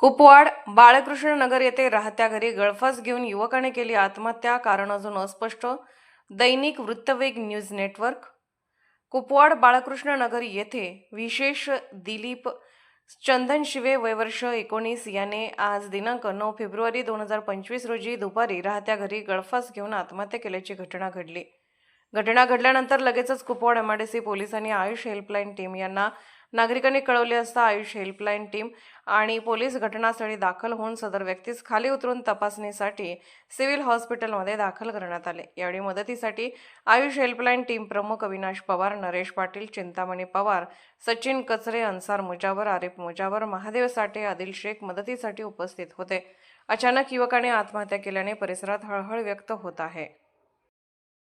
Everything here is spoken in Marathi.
कुपवाड बाळकृष्ण नगर येथे राहत्या घरी गळफास घेऊन युवकाने केली आत्महत्या कारण अजून अस्पष्ट. दैनिक वृत्तवेग न्यूज नेटवर्क. कुपवाड बाळकृष्ण नगर येथे विशेष दिलीप चंदन शिवे वयवर्ष एकोणीस याने आज दिनांक नऊ फेब्रुवारी दोन हजार पंचवीस रोजी दुपारी राहत्या घरी गळफास घेऊन आत्महत्या केल्याची घटना घडली. घटना घडल्यानंतर लगेचच कुपवाड एमआयडीसी पोलिसांनी आयुष हेल्पलाईन टीम यांना नागरिकांनी कळवले असता आयुष हेल्पलाईन टीम आणि पोलीस घटनास्थळी दाखल होऊन सदर व्यक्तीस खाली उतरून तपासणीसाठी सिव्हिल हॉस्पिटलमध्ये दाखल करण्यात आले. यावेळी मदतीसाठी आयुष हेल्पलाईन टीम प्रमुख अविनाश पवार नरेश पाटील चिंतामणी पवार सचिन कचरे अन्सार मुजावर आरिफ मुजावर महादेव साठे आदिल शेख मदतीसाठी उपस्थित होते. अचानक युवकाने आत्महत्या केल्याने परिसरात हळहळ व्यक्त होत आहे.